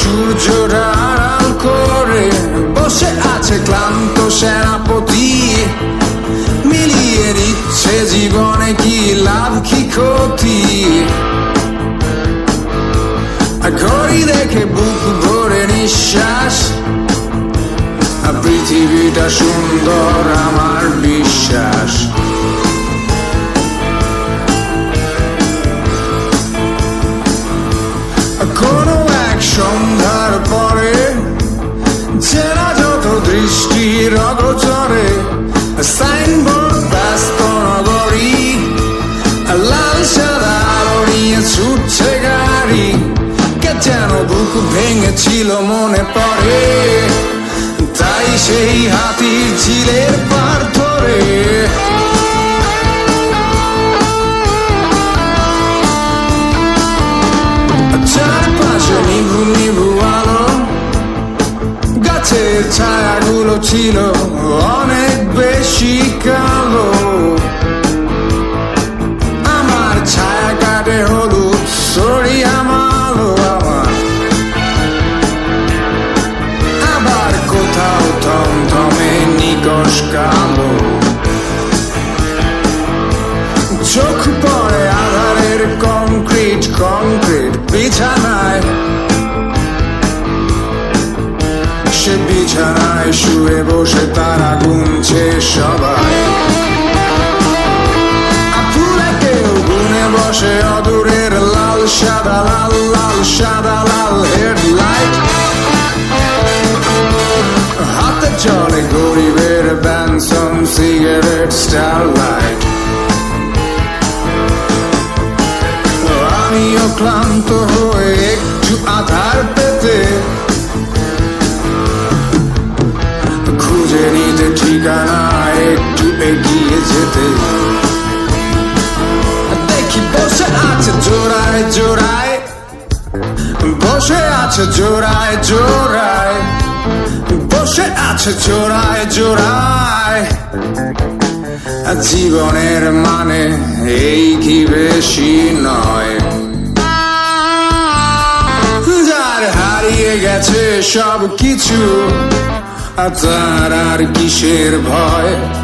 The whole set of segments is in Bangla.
সূর্যটা আড়াল করে বসে আছে ক্লান্ত সেনাপতি। মিলিয়ে দিচ্ছে জীবনে কি লাভ, কি ক্ষতি? ঘড়ি দেখে বুক ভরে নিঃশ্বাস। পৃথিবীটা সুন্দর আমার বিশ্বাস। যেন বুক ভেঙেছিল, মনে পড়ে। তাই সেই হাতির ঝিলের পার ধরে। চারপাশে নিভু নিভু আলো, গাছের ছায়াগুলো ছিল অনেক বেশি কালো। কালো চোখ পড়ে আধারের কংক্রিট কংক্রিট বিছানায়। সে বিছানায় শুয়ে বসে তারা গুনছে সবাই। আতুরে কেউ গুনে বসে অদূরের লাল, সাদা, লাল লাল, সাদা স্টারলাইট আমিও ক্লান্ত হয়ে একটু আধার পেতে খুঁজে নিতে ঠিকানা একটু এগিয়ে যেতে। দেখি বসে আছে জোড়ায় জোড়ায়, বসে আছে জোড়ায় জোড়ায়, বসে আছে জোড়ায় জোড়ায়। জীবনের মানে এই কি বেশি নয়? যার হারিয়ে গেছে সব কিছু তার আর কিসের ভয়?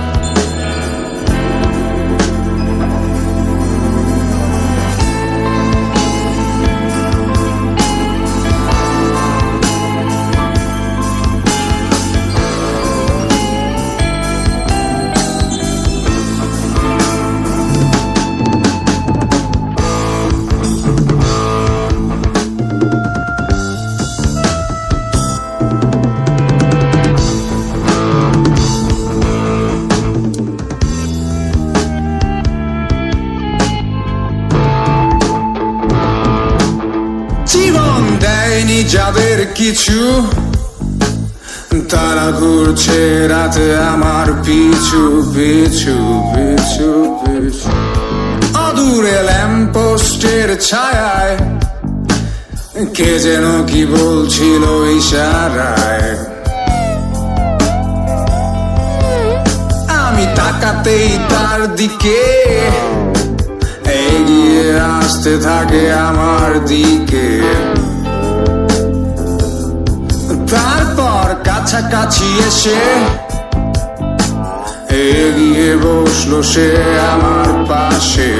যাদের কিছু, তারা ঘুরছে রাতে আমার পিছু পিছু পিছু পিছু। অদূরে ল্যাম্পোস্টের ছায়ায়, কে যেন কি বলছিল ইশারায়। আমি তাকাতেই তার দিকে, এগিয়ে আসতে থাকে আমার দিকে। তারপর কাছাকাছি এসে এগিয়ে বসল সে আমার পাশে।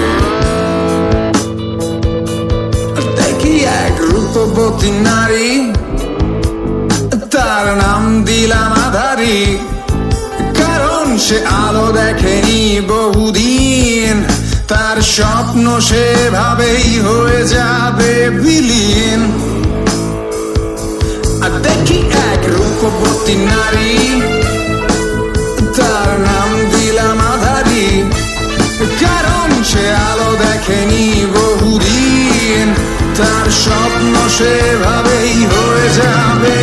দেখি এক রূপবতী নারী, তার নাম দিলাম আধারী। কারণ সে আলো দেখেনি বহুদিন, তার স্বপ্ন সেভাবেই হয়ে যাবে বিলীন এক নারী? তার নাম দিলাম আধারি কারণ সে আলো দেখেনি বহুদিন। তার স্বপ্ন সেভাবেই হয়ে যাবে।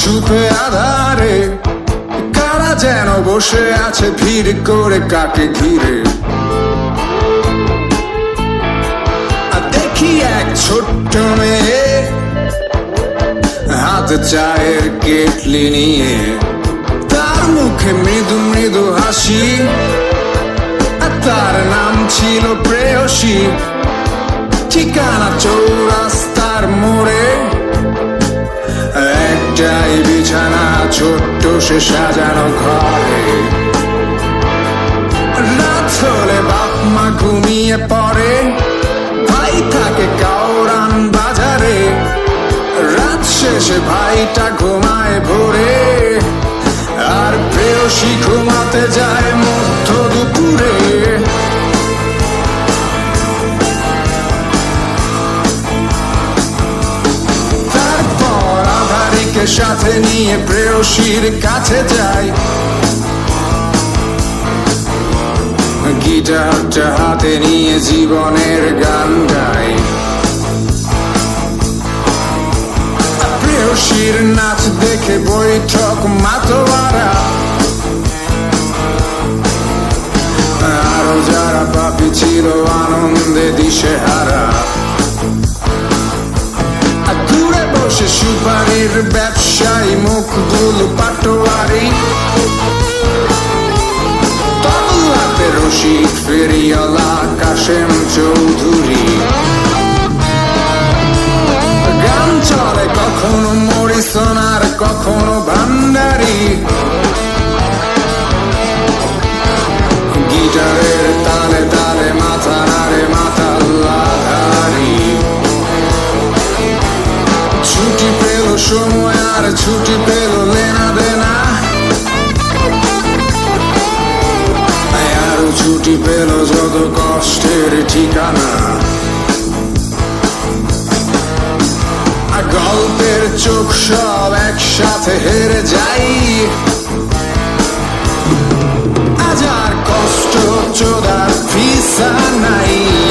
চুপ আধারে, কারা যেন বসে আছে ভিড় করে কাকে ঘিরে? দেখি এক ছোট্ট মেয়ে, হাতে চায়ের কেটলি নিয়ে, তার মুখে মৃদু মৃদু হাসি তার নাম ছিল প্রেয়সী। ঠিকানা চৌরাস্তার মোড়ে ছোট্ট সে সাজানো ঘরে। রাত হলে বাপ মা ঘুমিয়ে পড়ে। ভাই থাকে কাউরান বাজারে। রাত শেষে ভাইটা ঘুমায় ভোরে। আর প্রেয়সী ঘুমাতে যায় সাথে নিয়ে প্রেয়সীর কাছে যায় গিটারটা হাতে নিয়ে জীবনের গান গায় প্রেয়সীর নাচ দেখে বৈঠক মাতোয়ারা। আরও যারা পাপি ছিল আনন্দে দিশে হারা আর দূরে বসে সুপারির ব্যবসায়ী মুখগুলো পাটোয়ারি। তবলাতে রশিদ ফেরিওয়ালা কাশেম চৌধুরী। গান চলে কখনো মরিসোনার কখনো ভান্ডারি। ছুটি পেল যত কষ্টের ঠিকানা। গল্পের চোখ সব একসাথে হেরে যাই। আজ আর কষ্ট চোদার ফিসা নাই।